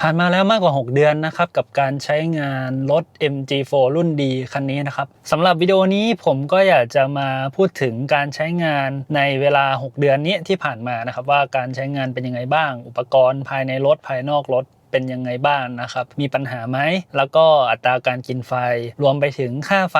ผ่านมาแล้วมากกว่า 6 เดือนนะครับกับการใช้งานรถ MG4 รุ่นดีคันนี้นะครับสำหรับวิดีโอนี้ผมก็อยากจะมาพูดถึงการใช้งานในเวลา 6 เดือนนี้ที่ผ่านมานะครับว่าการใช้งานเป็นยังไงบ้าง อุปกรณ์ภายในรถภายนอกรถ เป็นยังไงบ้างนะครับ มีปัญหาไหม แล้วก็อัตราการกินไฟ รวมไปถึงค่าไฟ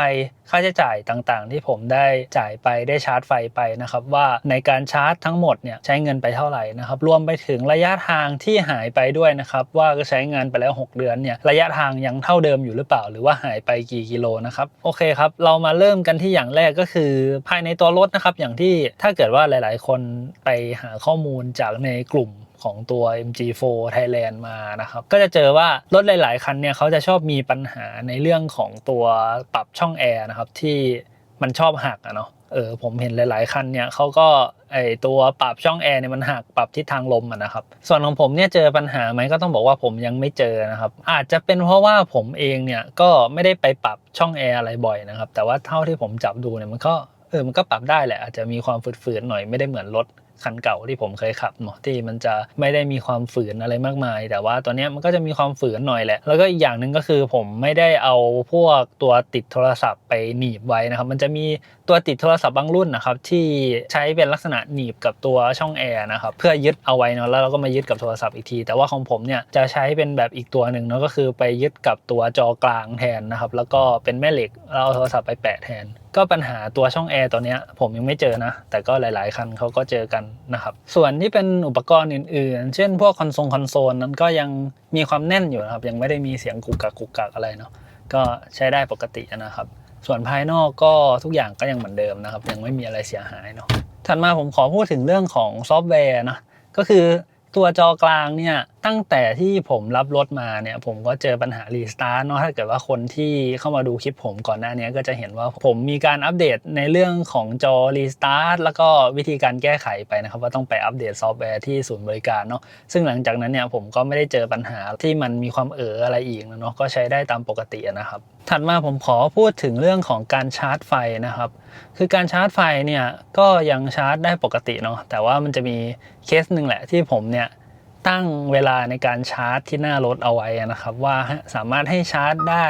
ค่าใช้จ่ายต่างๆ ที่ผมได้จ่ายไป ได้ชาร์จไฟไปนะครับ ว่าในการชาร์จทั้งหมดเนี่ยใช้เงินไปเท่าไหร่นะครับ รวมไปถึงระยะทางที่หายไปด้วยนะครับ ว่าก็ใช้งานไปแล้ว 6 เดือนเนี่ย ระยะทางยังเท่าเดิมอยู่หรือเปล่า หรือว่าหายไปกี่กิโลนะครับ โอเคครับ เรามาเริ่มกันที่อย่างแรกก็คือ ภายในตัวรถนะครับ อย่างที่ถ้าเกิดว่าหลาย ๆ คนไปหาข้อมูลจากในกลุ่ม ของตัว MG4 Thailand มานะครับ ก็จะเจอว่ารถหลาย ๆ คันเนี่ยเขาจะชอบมีปัญหาในเรื่องของตัวปรับช่องแอร์นะครับที่มันชอบหักอะเนาะเออผมเห็นหลาย ๆ คันเนี่ยเขาก็ไอตัวปรับช่องแอร์เนี่ยมันหักปรับทิศทางลมอะนะครับ ส่วนของผมเนี่ยเจอปัญหาไหมก็ต้องบอกว่าผมยังไม่เจอนะครับ อาจจะเป็นเพราะว่าผมเองเนี่ยก็ไม่ได้ไปปรับช่องแอร์อะไรบ่อยนะครับ แต่ว่าเท่าที่ผมจับดูเนี่ยมันก็เออมันก็ปรับได้แหละอาจจะมีความฝืดๆหน่อยไม่ได้เหมือนรถ คันเก่าที่ผมเคยขับเนาะที่มันจะไม่ได้มีความฝืนอะไรมากมาย แต่ว่าตัวเนี้มันก็จะมีความฝืนหน่อยแหละ แล้วก็อีกอย่างหนึ่งก็คือผมไม่ได้เอาพวกตัวติดโทรศัพท์ไปหนีบไว้นะครับ มันจะมีตัวติดโทรศัพท์บางรุ่นนะครับที่ใช้เป็นลักษณะหนีบกับตัวช่องแอร์นะครับเพื่อยึดเอาไว้เนาะแล้วเราก็มายึดกับโทรศัพท์อีกที แต่ว่าของผมเนี่ยจะใช้เป็นแบบอีกตัวหนึ่งเนาะก็คือไปยึดกับตัวจอกลางแทนนะครับแล้วก็เป็นแม่เหล็กแล้วเอาโทรศัพท์ไปแปะแทน ก็ปัญหาตัวช่องแอร์ตัวเนี้ยผมยังไม่เจอนะ แต่ก็หลาย ๆ คันเขาก็เจอกันนะครับ ส่วนที่เป็นอุปกรณ์อื่น ๆ เช่นพวกคอนโซลคอนโซลนั้นก็ยังมีความแน่นอยู่นะครับ ยังไม่ได้มีเสียงกุกกักกุกกักอะไรเนาะก็ใช้ได้ปกตินะครับ ส่วนภายนอกก็ทุกอย่างก็ยังเหมือนเดิมนะครับ ยังไม่มีอะไรเสียหายเนาะถัดมาผมขอพูดถึงเรื่องของซอฟต์แวร์นะก็คือตัวจอกลางเนี่ย ตั้งแต่ที่ผมรับรถมาเนี่ยผมก็เจอปัญหารีสตาร์ทเนาะถ้าเกิดว่าคนที่เข้ามาดูคลิปผมก่อนหน้านี้ก็จะเห็นว่าผมมีการอัปเดตในเรื่องของจอรีสตาร์ทแล้วก็วิธีการแก้ไขไปนะครับว่าต้องไปอัปเดตซอฟต์แวร์ที่ศูนย์บริการเนาะซึ่งหลังจากนั้นเนี่ยผมก็ไม่ได้เจอปัญหาที่มันมีความเอ๋ออะไรอีกเนาะก็ใช้ได้ตามปกตินะครับถัดมาผมขอพูดถึงเรื่องของการชาร์จไฟนะครับ คือการชาร์จไฟเนี่ยก็ยังชาร์จได้ปกติเนาะแต่ว่ามันจะมีเคสหนึ่งแหละที่ผมเนี่ย ตั้งเวลาในการชาร์จที่หน้ารถเอาไว้นะครับ ว่าสามารถให้ชาร์จได้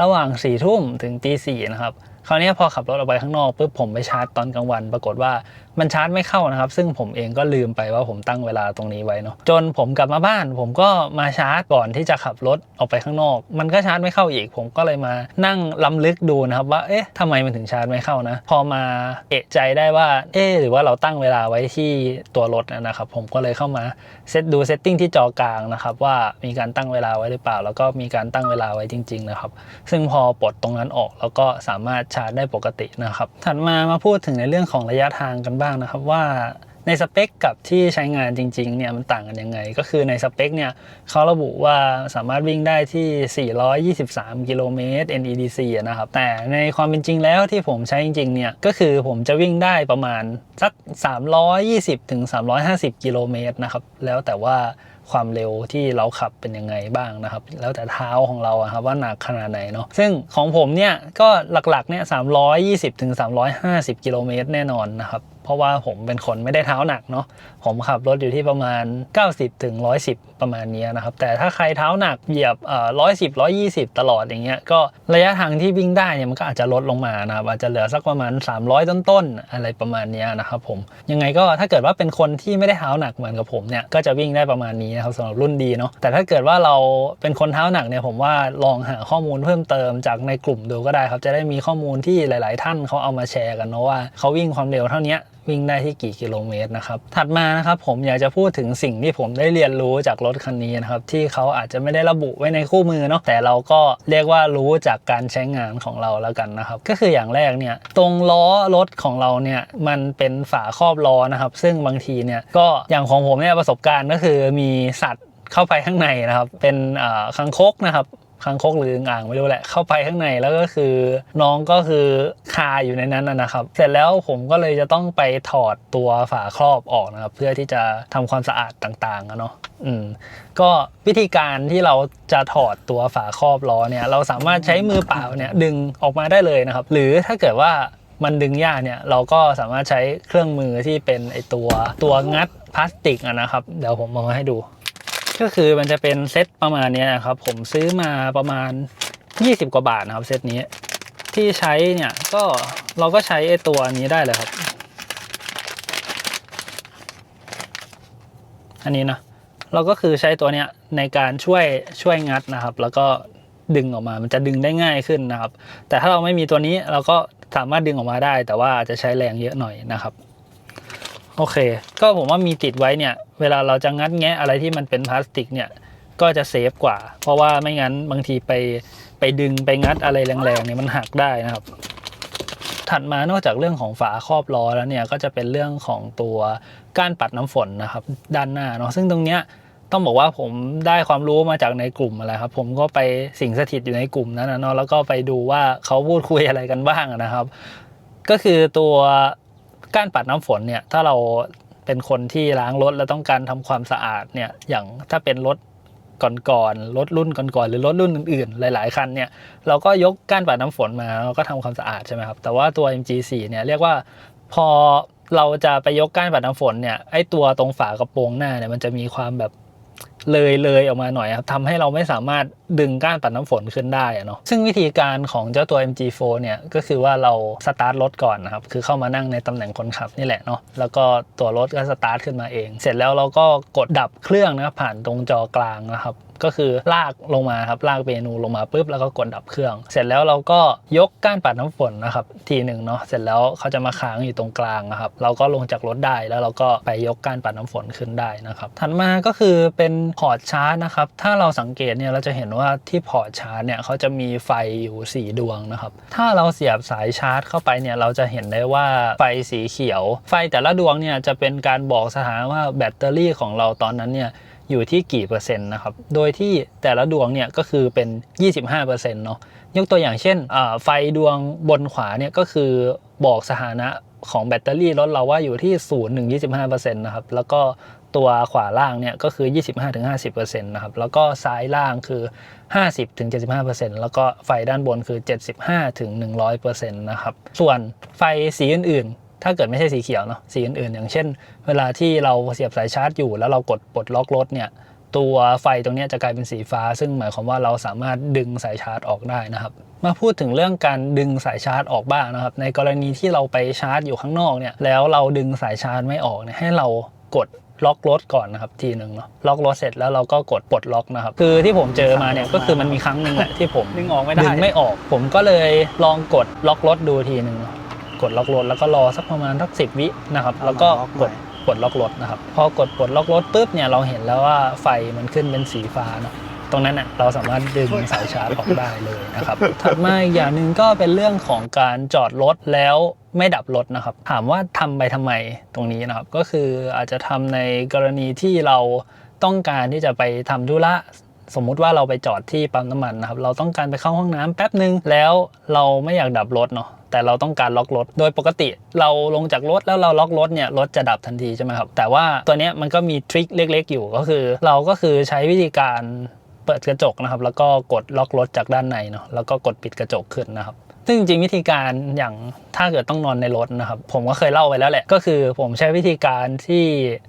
ระหว่าง4ี่ทุ่มถึงตีสี่นะครับคราวนี้พอขับรถออกไปข้างนอกปุ๊บผมไปชาร์จตอนกลางวัน ปรากฏว่ามันชาร์จไม่เข้านะครับ ซึ่งผมเองก็ลืมไปว่าผมตั้งเวลาตรงนี้ไว้เนาะจนผมกลับมาบ้าน ผมก็มาชาร์จก่อนที่จะขับรถออกไปข้างนอก มันก็ชาร์จไม่เข้าอีก ผมก็เลยมานั่งล้ำลึกดูนะครับว่าเอ๊ะทำไมมันถึงชาร์จไม่เข้านะ พอมาเอะใจได้ว่าเอ๊ะหรือว่าเราตั้งเวลาไว้ที่ตัวรถนะครับ ผมก็เลยเข้ามาเซตดูเซตติ้งที่จอกลางนะครับว่ามีการตั้งเวลาไว้หรือเปล่า แล้วก็มีการตั้งเวลาไว้จริง ๆ นะครับ ซึ่งพอปลดตรงนั้นออกแล้วก็สามารถชาร์จได้ปกตินะครับถัดมามาพูดถึงในเรื่องของระยะทางกันบ้างนะครับว่าในสเปคกับที่ใช้งานจริงๆเนี่ยมันต่างกันยังไง ก็คือในสเปคเนี่ยเขาระบุว่าสามารถวิ่งได้ที่ 423 กิโลเมตร NEDC นะครับ แต่ในความเป็นจริงแล้วที่ผมใช้จริงๆเนี่ยก็คือผมจะวิ่งได้ประมาณสัก 320ถึง350 กิโลเมตรนะครับ แล้วแต่ว่าความเร็วที่เราขับเป็นยังไงบ้างนะครับ แล้วแต่เท้าของเราอะครับว่าหนักขนาดไหนเนาะซึ่งของผมเนี่ยก็หลักๆเนี่ย320ถึง350 กิโลเมตรแน่นอนนะครับ เพราะว่าผมเป็นคนไม่ได้เท้าหนักเนาะผมขับรถอยู่ที่ประมาณ 90ถึง110 ประมาณนี้นะครับ แต่ถ้าใครเท้าหนักเหยียบเอ่อ110 120ตลอดอย่างเงี้ยก็ระยะทางที่วิ่งได้เนี่ยมันก็อาจจะลดลงมานะครับอาจจะเหลือสักประมาณ 300 ต้นๆอะไรประมาณนี้นะครับผมยังไงก็ถ้าเกิดว่าเป็นคนที่ไม่ได้เท้าหนักเหมือนกับผมเนี่ยก็จะวิ่งได้ประมาณนี้นะครับสำหรับรุ่นดีเนาะแต่ถ้าเกิดว่าเราเป็นคนเท้าหนักเนี่ยผมว่าลองหาข้อมูลเพิ่มเติมจากในกลุ่มดูก็ได้ครับจะได้มีข้อมูลที่หลาย ๆ ท่านเขาเอามาแชร์กันเนาะว่าเขาวิ่งความเร็วเท่านี้วิ่งได้ที่กี่กิโลเมตรนะครับ ถัดมานะครับผมอยากจะพูดถึงสิ่งที่ผมได้เรียนรู้จากรถคันนี้นะครับ ที่เขาอาจจะไม่ได้ระบุไว้ในคู่มือเนาะแต่เราก็เรียกว่ารู้จากการใช้งานของเราแล้วกันนะครับ ก็คืออย่างแรกเนี่ยตรงล้อรถของเราเนี่ยมันเป็นฝาครอบล้อนะครับ ซึ่งบางทีเนี่ยก็อย่างของผมเนี่ยประสบการณ์ก็คือมีสัตว์เข้าไปข้างในนะครับ เป็นคังคกนะครับ คางคกหรืออ่างไม่รู้แหละเข้าไปข้างในแล้วก็คือ น้องก็คือคาอยู่ในนั้นนะครับ เสร็จแล้วผมก็เลยจะต้องไปถอดตัวฝาครอบออกนะครับ เพื่อที่จะทำความสะอาดต่างๆอะเนาะอืมก็วิธีการที่เราจะถอดตัวฝาครอบล้อเนี่ยเราสามารถใช้มือเปล่าเนี่ยดึงออกมาได้เลยนะครับ หรือถ้าเกิดว่ามันดึงยากเนี่ยเราก็สามารถใช้เครื่องมือที่เป็นไอตัวตัวงัดพลาสติกอะนะครับ เดี๋ยวผมเอามาให้ดู ก็คือมันจะเป็นเซตประมาณนี้นะครับ ผมซื้อมาประมาณ 20 กว่าบาทนะครับเซตนี้ที่ใช้เนี่ยก็เราก็ใช้ไอตัวนี้ได้เลยครับ อันนี้นะเราก็คือใช้ตัวเนี้ยในการช่วยช่วยงัดนะครับ แล้วก็ดึงออกมามันจะดึงได้ง่ายขึ้นนะครับ แต่ถ้าเราไม่มีตัวนี้เราก็สามารถดึงออกมาได้ แต่ว่าอาจจะใช้แรงเยอะหน่อยนะครับ โอเค ก็ผมว่ามีติดไว้เนี่ย เวลาเราจะงัดแงะอะไรที่มันเป็นพลาสติกเนี่ย ก็จะเซฟกว่า เพราะว่าไม่งั้นบางทีไปไปดึงไปงัดอะไรแรงๆเนี่ยมันหักได้นะครับ ถัดมานอกจากเรื่องของฝาครอบล้อแล้วเนี่ยก็จะเป็นเรื่องของตัวก้านปัดน้ำฝนนะครับ ด้านหน้าเนาะซึ่งตรงเนี้ยต้องบอกว่าผมได้ความรู้มาจากในกลุ่มอะไรครับ ผมก็ไปสิงสถิตอยู่ในกลุ่มนั้นนะเนาะแล้วก็ไปดูว่าเขาพูดคุยอะไรกันบ้างนะครับ ก็คือตัว ก้านปัดน้ำฝนเนี่ยถ้าเราเป็นคนที่ล้างรถแล้วต้องการทำความสะอาดเนี่ยอย่างถ้าเป็นรถก่อนๆรถรุ่นก่อนๆหรือรถรุ่นอื่นๆ หลาย ๆ คันเนี่ยเราก็ยกก้านปัดน้ำฝนมาแล้วก็ทำความสะอาดใช่ไหมครับแต่ว่าตัว MG4 เนี่ยเรียกว่าพอเราจะไปยกก้านปัดน้ำฝนเนี่ยไอตัวตรงฝากระโปรงหน้าเนี่ยมันจะมีความแบบเลยเลยออกมาหน่อยครับทำให้เราไม่สามารถ ดึงก้านปัดน้ำฝนขึ้นได้อะเนาะซึ่งวิธีการของเจ้าตัว MG4 เนี่ยก็คือว่าเราสตาร์ทรถก่อนนะครับคือเข้ามานั่งในตำแหน่งคนขับนี่แหละเนาะแล้วก็ตัวรถก็สตาร์ทขึ้นมาเอง เสร็จแล้วเราก็กดดับเครื่องนะครับผ่านตรงจอกลางนะครับก็คือลากลงมาครับลากเมนูลงมาปุ๊บแล้วก็กดดับเครื่อง เสร็จแล้วเราก็ยกก้านปัดน้ำฝนนะครับทีหนึ่งเนาะเสร็จแล้วเขาจะมาค้างอยู่ตรงกลางนะครับเราก็ลงจากรถได้แล้วเราก็ไปยกก้านปัดน้ำฝนขึ้นได้นะครับถัดมาก็คือเป็นพอร์ตชาร์จนะครับถ้าเราสังเกตเนี่ยเราจะเห็นว่าที่พอร์ตชาร์จเนี่ยเขาจะมีไฟอยู่ 4 ดวงนะครับ ถ้าเราเสียบสายชาร์จเข้าไปเนี่ยเราจะเห็นได้ว่าไฟสีเขียว ไฟแต่ละดวงเนี่ยจะเป็นการบอกสถานะว่าแบตเตอรี่ของเราตอนนั้นเนี่ยอยู่ที่กี่เปอร์เซ็นต์นะครับ โดยที่แต่ละดวงเนี่ยก็คือเป็น 25%เนาะ ยกตัวอย่างเช่น ไฟดวงบนขวาเนี่ยก็คือบอกสถานะของแบตเตอรี่รถเราว่าอยู่ที่ 0 ถึง 25%นะครับ แล้วก็ ตัวขวาล่างเนี่ยก็คือ 25-50%นะครับ แล้วก็ซ้ายล่างคือ 50-75%แล้วก็ไฟด้านบนคือ 75-100%นะครับ ส่วนไฟสีอื่นๆ ถ้าเกิดไม่ใช่สีเขียวเนาะ สีอื่นๆ อย่างเช่น เวลาที่เราเสียบสายชาร์จอยู่ แล้วเรากดปลดล็อกรถเนี่ย ตัวไฟตรงนี้จะกลายเป็นสีฟ้า ซึ่งหมายความว่าเราสามารถดึงสายชาร์จออกได้นะครับมาพูดถึงเรื่องการดึงสายชาร์จออกบ้างนะครับ ในกรณีที่เราไปชาร์จอยู่ข้างนอกเนี่ย แล้วเราดึงสายชาร์จไม่ออกเนี่ยให้เรากด ล็อกรถก่อนนะครับทีหนึ่งเนาะล็อกรถเสร็จแล้วเราก็กดปลดล็อกนะครับ คือที่ผมเจอมาเนี่ยก็คือมันมีครั้งหนึ่งแหละที่ผมดึงออกไม่ได้ดึงไม่ออก ผมก็เลยลองกดล็อกรถดูทีหนึ่งเนาะกดล็อกรถแล้วก็รอสักประมาณสักสิบวินะครับ แล้วก็กดปลดล็อกรถนะครับ พอกดปลดล็อกรถปุ๊บเนี่ยเราเห็นแล้วว่าไฟมันขึ้นเป็นสีฟ้าเนาะ ตรงนั้นน่ะเราสามารถดึงสายชาร์จออกได้เลยนะครับ ถัดมาอีกอย่างหนึ่งก็เป็นเรื่องของการจอดรถแล้วไม่ดับรถนะครับ ถามว่าทำไปทำไมตรงนี้นะครับ ก็คืออาจจะทำในกรณีที่เราต้องการที่จะไปทำธุระสมมุติว่าเราไปจอดที่ปั๊มน้ำมันนะครับ เราต้องการไปเข้าห้องน้ำแป๊บหนึ่งแล้วเราไม่อยากดับรถเนาะแต่เราต้องการล็อกรถ โดยปกติเราลงจากรถแล้วเราล็อกรถเนี่ยรถจะดับทันทีใช่ไหมครับ แต่ว่าตัวเนี้ยมันก็มีทริคเล็ก ๆ อยู่ก็คือ เราก็คือใช้วิธีการ เปิดกระจกนะครับ แล้วก็กดล็อกรถจากด้านในเนาะแล้วก็กดปิดกระจกขึ้นนะครับซึ่งจริงๆวิธีการอย่างถ้าเกิดต้องนอนในรถนะครับ ผมก็เคยเล่าไปแล้วแหละ ก็คือผมใช้วิธีการที่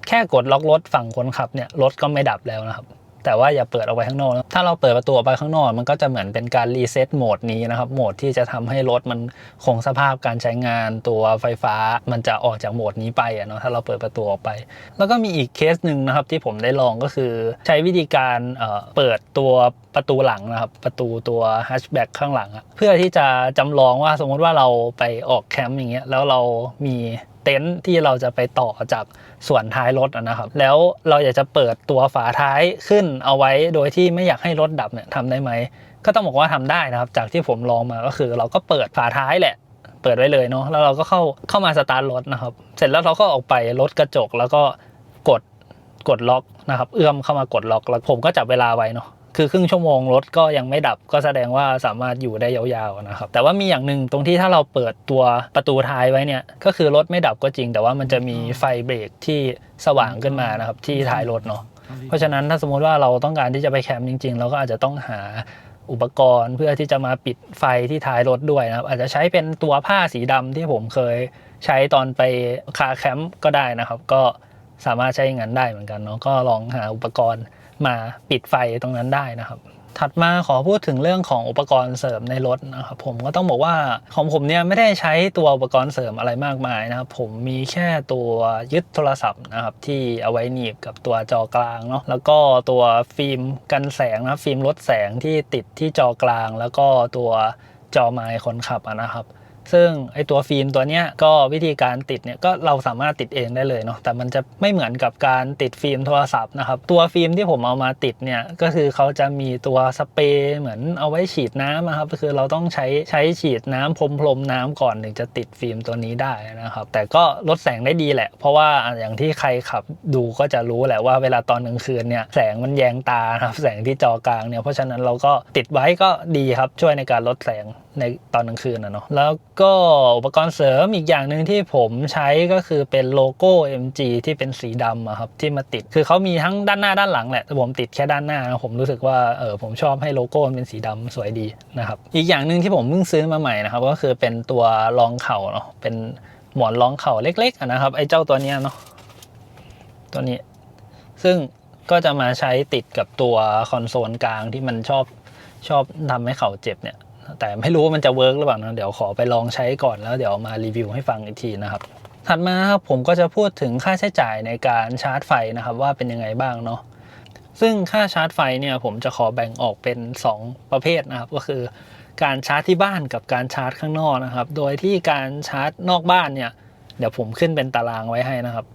แค่กดล็อกรถฝั่งคนขับเนี่ยรถก็ไม่ดับแล้วนะครับ แต่ว่าอย่าเปิดออกไปข้างนอกนะถ้าเราเปิดประตูออกไปข้างนอก มันก็จะเหมือนเป็นการรีเซ็ตโหมดนี้นะครับ โหมดที่จะทำให้รถมันคงสภาพการใช้งานตัวไฟฟ้า มันจะออกจากโหมดนี้ไปอะเนาะ ถ้าเราเปิดประตูออกไป แล้วก็มีอีกเคสหนึ่งนะครับที่ผมได้ลองก็คือใช้วิธีการเเปิดตัวประตูหลังนะครับ ประตูตัวแฮชแบ็กข้างหลัง เพื่อที่จะจำลองว่าสมมติว่าเราไปออกแคมป์อย่างเงี้ย แล้วเรามี เต็นท์ที่เราจะไปต่อจากส่วนท้ายรถนะครับ แล้วเราอยากจะเปิดตัวฝาท้ายขึ้นเอาไว้โดยที่ไม่อยากให้รถดับเนี่ยทำได้ไหม ก็ต้องบอกว่าทำได้นะครับ จากที่ผมลองมาก็คือ เราก็เปิดฝาท้ายแหละ เปิดไว้เลยเนาะแล้วเราก็เข้าเข้ามาสตาร์ทรถนะครับ เสร็จแล้วเราก็ออกไปลดกระจกแล้วก็กดกดล็อกนะครับ เอื้อมเข้ามากดล็อกแล้วผมก็จับเวลาไว้เนาะ คือครึ่งชั่วโมงรถก็ยังไม่ดับก็แสดงว่าสามารถอยู่ได้ยาวๆนะครับ แต่ว่ามีอย่างหนึ่งตรงที่ถ้าเราเปิดตัวประตูท้ายไว้เนี่ย ก็คือรถไม่ดับก็จริง แต่ว่ามันจะมีไฟเบรกที่สว่างขึ้นมานะครับที่ท้ายรถเนาะเพราะฉะนั้นถ้าสมมุติว่าเราต้องการที่จะไปแคมป์จริง ๆ เราก็อาจจะต้องหาอุปกรณ์เพื่อที่จะมาปิดไฟที่ท้ายรถด้วยนะครับ อาจจะใช้เป็นตัวผ้าสีดำที่ผมเคยใช้ตอนไปคาแคมป์ก็ได้นะครับ ก็สามารถใช้อย่างนั้นได้เหมือนกันเนาะก็ลองหาอุปกรณ์ มาปิดไฟตรงนั้นได้นะครับ ถัดมาขอพูดถึงเรื่องของอุปกรณ์เสริมในรถนะครับผมก็ต้องบอกว่าของผมเนี่ยไม่ได้ใช้ตัวอุปกรณ์เสริมอะไรมากมายนะครับผมมีแค่ตัวยึดโทรศัพท์นะครับที่เอาไว้หนีบกับตัวจอกลางเนาะแล้วก็ตัวฟิล์มกันแสงนะฟิล์มลดแสงที่ติดที่จอกลาง แล้วก็ตัวจอไมค์คนขับนะครับ ซึ่งไอตัวฟิล์มตัวเนี้ยก็วิธีการติดเนี่ยก็เราสามารถติดเองได้เลยเนาะแต่มันจะไม่เหมือนกับการติดฟิล์มโทรศัพท์นะครับตัวฟิล์มที่ผมเอามาติดเนี่ยก็คือเขาจะมีตัวสเปรย์เหมือนเอาไว้ฉีดน้ำนะครับก็คือเราต้องใช้ใช้ฉีดน้ำพรมพรมน้ำก่อนถึงจะติดฟิล์มตัวนี้ได้นะครับแต่ก็ลดแสงได้ดีแหละ เพราะว่าอย่างที่ใครขับดูก็จะรู้แหละว่าเวลาตอนกลางคืนเนี่ยแสงมันแยงตาครับแสงที่จอกลางเนี่ยเพราะฉะนั้นเราก็ติดไว้ก็ดีครับช่วยในการลดแสง ในตอนกลางคืนนะเนาะแล้วก็อุปกรณ์เสริมอีกอย่างหนึ่งที่ผมใช้ก็คือเป็นโลโก้ MG ที่เป็นสีดำอะครับที่มาติดคือเขามีทั้งด้านหน้าด้านหลังแหละแต่ผมติดแค่ด้านหน้านะผมรู้สึกว่าเออผมชอบให้โลโก้มันเป็นสีดำสวยดีนะครับอีกอย่างหนึ่งที่ผมเพิ่งซื้อมาใหม่นะครับก็คือเป็นตัวรองเข่าเนาะเป็นหมอนรองเข่าเล็กๆนะครับไอ้เจ้าตัวเนี้ยเนาะตัวนี้ ซึ่งก็จะมาใช้ติดกับตัวคอนโซลกลางที่มันชอบชอบทำให้เข่าเจ็บเนี่ย แต่ไม่รู้ว่ามันจะเวิร์กหรือเปล่านะเดี๋ยวขอไปลองใช้ก่อนแล้วเดี๋ยวมารีวิวให้ฟังอีกทีนะครับถัดมาครับผมก็จะพูดถึงค่าใช้จ่ายในการชาร์จไฟนะครับว่าเป็นยังไงบ้างเนาะซึ่งค่าชาร์จไฟเนี่ยผมจะขอแบ่งออกเป็น 2 ประเภทนะครับ ก็คือการชาร์จที่บ้านกับการชาร์จข้างนอกนะครับ โดยที่การชาร์จนอกบ้านเนี่ยเดี๋ยวผมขึ้นเป็นตารางไว้ให้นะครับ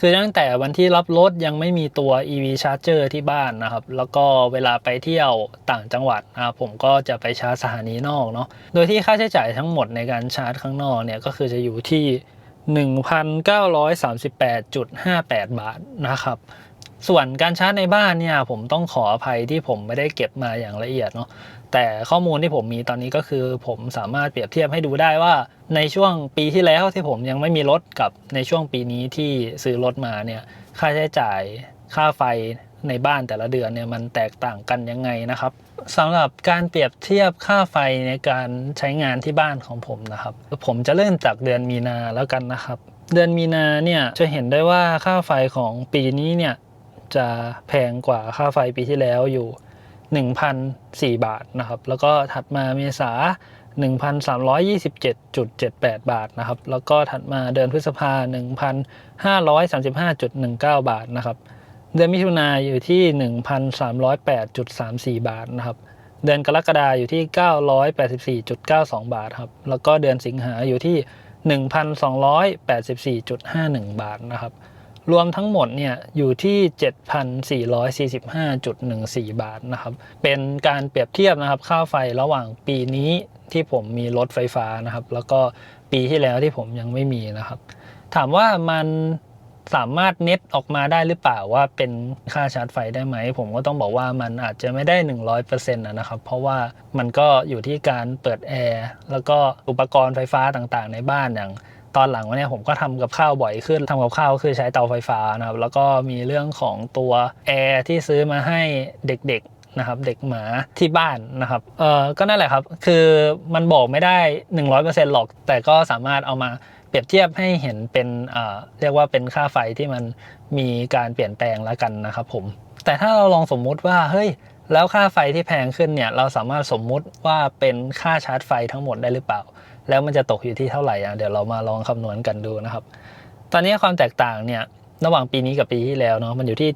คือตั้งแต่วันที่รับรถยังไม่มีตัว EV Charger ที่บ้านนะครับ แล้วก็เวลาไปเที่ยวต่างจังหวัดนะครับผมก็จะไปชาร์จสถานีนอกเนาะโดยที่ค่าใช้จ่ายทั้งหมดในการชาร์จข้างนอกเนี่ยก็คือจะอยู่ที่ 1,938.58 บาทนะครับส่วนการชาร์จในบ้านเนี่ยผมต้องขออภัยที่ผมไม่ได้เก็บมาอย่างละเอียดเนาะ แต่ข้อมูลที่ผมมีตอนนี้ก็คือ ผมสามารถเปรียบเทียบให้ดูได้ว่า ในช่วงปีที่แล้วที่ผมยังไม่มีรถกับในช่วงปีนี้ที่ซื้อรถมาเนี่ยค่าใช้จ่ายค่าไฟในบ้านแต่ละเดือนเนี่ยมันแตกต่างกันยังไงนะครับสำหรับการเปรียบเทียบค่าไฟในการใช้งานที่บ้านของผมนะครับ ผมจะเริ่มจากเดือนมีนาแล้วกันนะครับ เดือนมีนาเนี่ยจะเห็นได้ว่าค่าไฟของปีนี้เนี่ยจะแพงกว่าค่าไฟปีที่แล้วอยู่ 1,004 บาทนะครับ แล้วก็ถัดมาเมษา 1,327.78 บาทนะครับ แล้วก็ถัดมาเดือนพฤษภา 1,535.19 บาทนะครับ เดือนมิถุนาอยู่ที่ 1,308.34 บาทนะครับ เดือนกรกฎาอยู่ที่ 984.92 บาทครับ แล้วก็เดือนสิงหาอยู่ที่ 1,284.51 บาทนะครับ รวมทั้งหมดเนี่ยอยู่ที่ 7,445.14 บาทนะครับ เป็นการเปรียบเทียบนะครับค่าไฟระหว่างปีนี้ที่ผมมีรถไฟฟ้านะครับ แล้วก็ปีที่แล้วที่ผมยังไม่มีนะครับ ถามว่ามันสามารถเน็ตออกมาได้หรือเปล่าว่าเป็นค่าชาร์จไฟได้ไหม ผมก็ต้องบอกว่ามันอาจจะไม่ได้ 100%นะครับ เพราะว่ามันก็อยู่ที่การเปิดแอร์แล้วก็อุปกรณ์ไฟฟ้าต่างๆ ในบ้านอย่าง ตอนหลังวันนี้ผมก็ทำกับข้าวบ่อยขึ้นทำกับข้าวคือใช้เตาไฟฟ้านะครับแล้วก็มีเรื่องของตัวแอร์ที่ซื้อมาให้เด็กๆนะครับเด็กหมาที่บ้านนะครับเออก็นั่นแหละครับคือมันบอกไม่ได้ 100%หรอก แต่ก็สามารถเอามาเปรียบเทียบให้เห็นเป็นเอ่อเรียกว่าเป็นค่าไฟที่มันมีการเปลี่ยนแปลงแล้วกันนะครับผมแต่ถ้าเราลองสมมุติว่าเฮ้ยแล้วค่าไฟที่แพงขึ้นเนี่ยเราสามารถสมมุติว่าเป็นค่าชาร์จไฟทั้งหมดได้หรือเปล่า แล้วมันจะตกอยู่ที่เท่าไหร่อะเดี๋ยวเรามาลองคำนวณกันดูนะครับ ตอนนี้ความแตกต่างเนี่ยระหว่างปีนี้กับปีที่แล้วเนาะมันอยู่ที่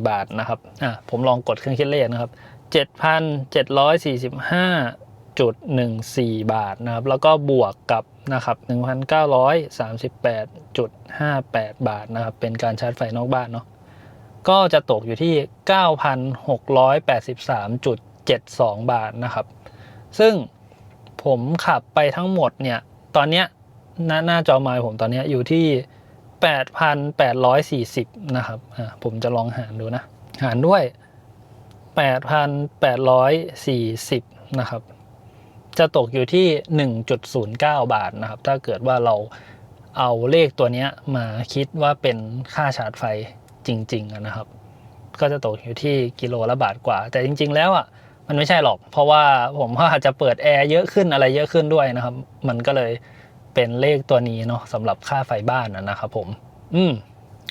7,445.14 บาทนะครับอะผมลองกดเครื่องคิดเลขนะครับ 7,745.14 บาทนะครับ แล้วก็บวกกับนะครับ1,938.58 บาทนะครับ เป็นการชาร์จไฟนอกบ้านเนาะก็จะตกอยู่ที่ 9,683.72 บาทนะครับ ซึ่ง ผมขับไปทั้งหมดเนี่ย ตอนเนี้ยหน้าหน้าจอไมล์ผมตอนเนี้ยอยู่ที่ 8,840 นะครับ อ่า ผมจะลองหารดูนะ หารด้วย 8,840 นะครับ จะตกอยู่ที่ 1.09 บาทนะครับ ถ้าเกิดว่าเราเอาเลขตัวเนี้ยมาคิดว่าเป็นค่าชาร์จไฟจริง ๆ นะครับ ก็จะตกอยู่ที่กิโลละบาทกว่า แต่จริง ๆ แล้วอะ มันไม่ใช่หรอก เพราะว่าผมว่าจะเปิดแอร์เยอะขึ้นอะไรเยอะขึ้นด้วยนะครับ มันก็เลยเป็นเลขตัวนี้เนาะสำหรับค่าไฟบ้านนะครับผม อืม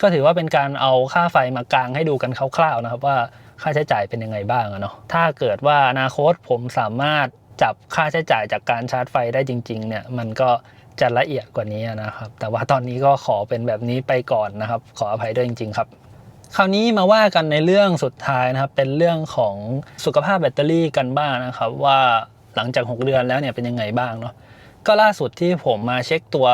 ก็ถือว่าเป็นการเอาค่าไฟมากลางให้ดูกันคร่าวๆนะครับ ว่าค่าใช้จ่ายเป็นยังไงบ้างเนาะถ้าเกิดว่าอนาคตผมสามารถจับค่าใช้จ่ายจากการชาร์จไฟได้จริง ๆ เนี่ย มันก็จะละเอียดกว่านี้นะครับ แต่ว่าตอนนี้ก็ขอเป็นแบบนี้ไปก่อนนะครับ ขออภัยด้วยจริง ๆ ครับ คราวนี้มาว่ากันในเรื่องสุดท้ายนะครับ เป็นเรื่องของสุขภาพแบตเตอรี่กันบ้างนะครับ ว่าหลังจาก 6 เดือนแล้วเนี่ยเป็นยังไงบ้างเนาะก็ล่าสุดที่ผมมาเช็คตัว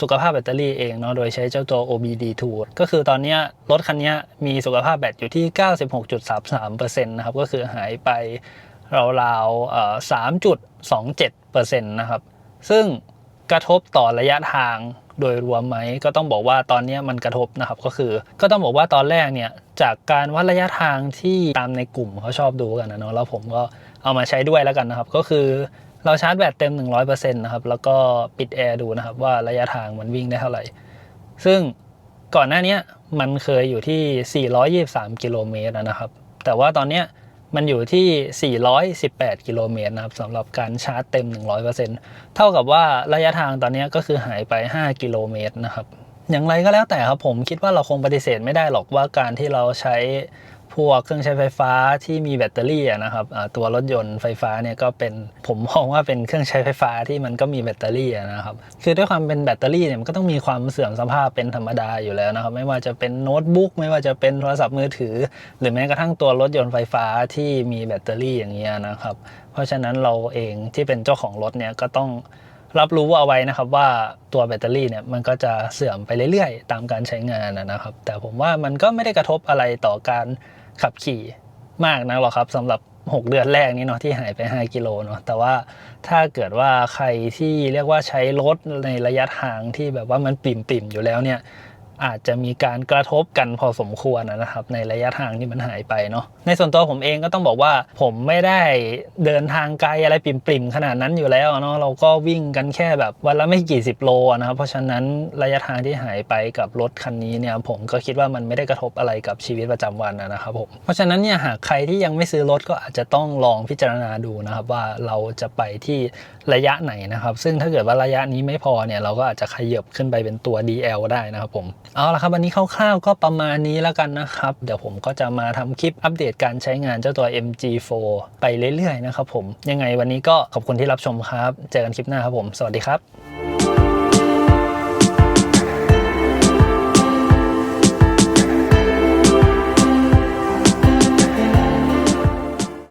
สุขภาพแบตเตอรี่เองเนาะโดยใช้เจ้าตัว OBD2 ก็คือตอนนี้รถคันนี้มีสุขภาพแบตอยู่ที่ 96.33%นะครับก็คือหายไปราวๆเอ่อ3.27%นะครับซึ่งกระทบต่อระยะทาง โดยรวมไหมก็ต้องบอกว่าตอนนี้มันกระทบนะครับก็คือ ก็ต้องบอกว่าตอนแรกเนี่ยจากการวัดระยะทางที่ตามในกลุ่มเขาชอบดูกันนะเนาะแล้วผมก็เอามาใช้ด้วยแล้วกันนะครับ ก็คือเราชาร์จแบตเต็ม 100%นะครับแล้วก็ปิดแอร์ดูนะครับว่าระยะทางมันวิ่งได้เท่าไหร่ ซึ่งก่อนหน้านี้มันเคยอยู่ที่ 423 กิโลเมตรนะครับ แต่ว่าตอนเนี้ย มันอยู่ที่ 418 กิโลเมตรนะครับสำหรับการชาร์จเต็ม 100%เท่ากับว่าระยะทางตอนนี้ก็คือหายไป 5 กิโลเมตรนะครับ อย่างไรก็แล้วแต่ครับผมคิดว่าเราคงปฏิเสธไม่ได้หรอกว่าการที่เราใช้ พวกเครื่องใช้ไฟฟ้าที่มีแบตเตอรี่นะครับตัวรถยนต์ไฟฟ้าเนี่ยก็เป็นผมมองว่าเป็นเครื่องใช้ไฟฟ้าที่มันก็มีแบตเตอรี่นะครับคือด้วยความเป็นแบตเตอรี่เนี่ยมันก็ต้องมีความเสื่อมสภาพเป็นธรรมดาอยู่แล้วนะครับ ไม่ว่าจะเป็นโน้ตบุ๊กไม่ว่าจะเป็นโทรศัพท์มือถือ หรือแม้กระทั่งตัวรถยนต์ไฟฟ้าที่มีแบตเตอรี่อย่างเงี้ยนะครับ เพราะฉะนั้นเราเองที่เป็นเจ้าของรถเนี่ยก็ต้องรับรู้เอาไว้นะครับว่าตัวแบตเตอรี่เนี่ยมันก็จะเสื่อมไปเรื่อยๆ ตามการใช้งานนะครับ แต่ผมว่ามันก็ไม่ได้กระทบอะไรต่อการ ขับขี่มากนักหรอกครับสำหรับ 6 เดือนแรกนี้เนาะที่หายไป 5 กิโลเนาะแต่ว่าถ้าเกิดว่าใครที่เรียกว่าใช้รถในระยะทางที่แบบว่ามันปิ่มๆอยู่แล้วเนี่ย อาจจะมีการกระทบกันพอสมควรนะครับในระยะทางที่มันหายไปเนาะในส่วนตัวผมเองก็ต้องบอกว่าผมไม่ได้เดินทางไกลอะไรปริ่มๆขนาดนั้นอยู่แล้วเนาะเราก็วิ่งกันแค่แบบวันละไม่กี่สิบโลนะครับเพราะฉะนั้นระยะทางที่หายไปกับรถคันนี้เนี่ยผมก็คิดว่ามันไม่ได้กระทบอะไรกับชีวิตประจำวันนะครับผมเพราะฉะนั้นเนี่ยหากใครที่ยังไม่ซื้อรถก็อาจจะต้องลองพิจารณาดูนะครับว่าเราจะไปที่ระยะไหนนะครับ ซึ่งถ้าเกิดว่าระยะนี้ไม่พอเนี่ยเราก็อาจจะขยับขึ้นไปเป็นตัว DL ได้นะครับผม เอาละครับวันนี้คร่าวๆก็ประมาณนี้แล้วกันนะครับ เดี๋ยวผมก็จะมาทำคลิปอัปเดตการใช้งานเจ้าตัว MG4 ไปเรื่อยๆนะครับผม ยังไงวันนี้ก็ขอบคุณที่รับชมครับ เจอกันคลิปหน้าครับผม สวัสดีครับ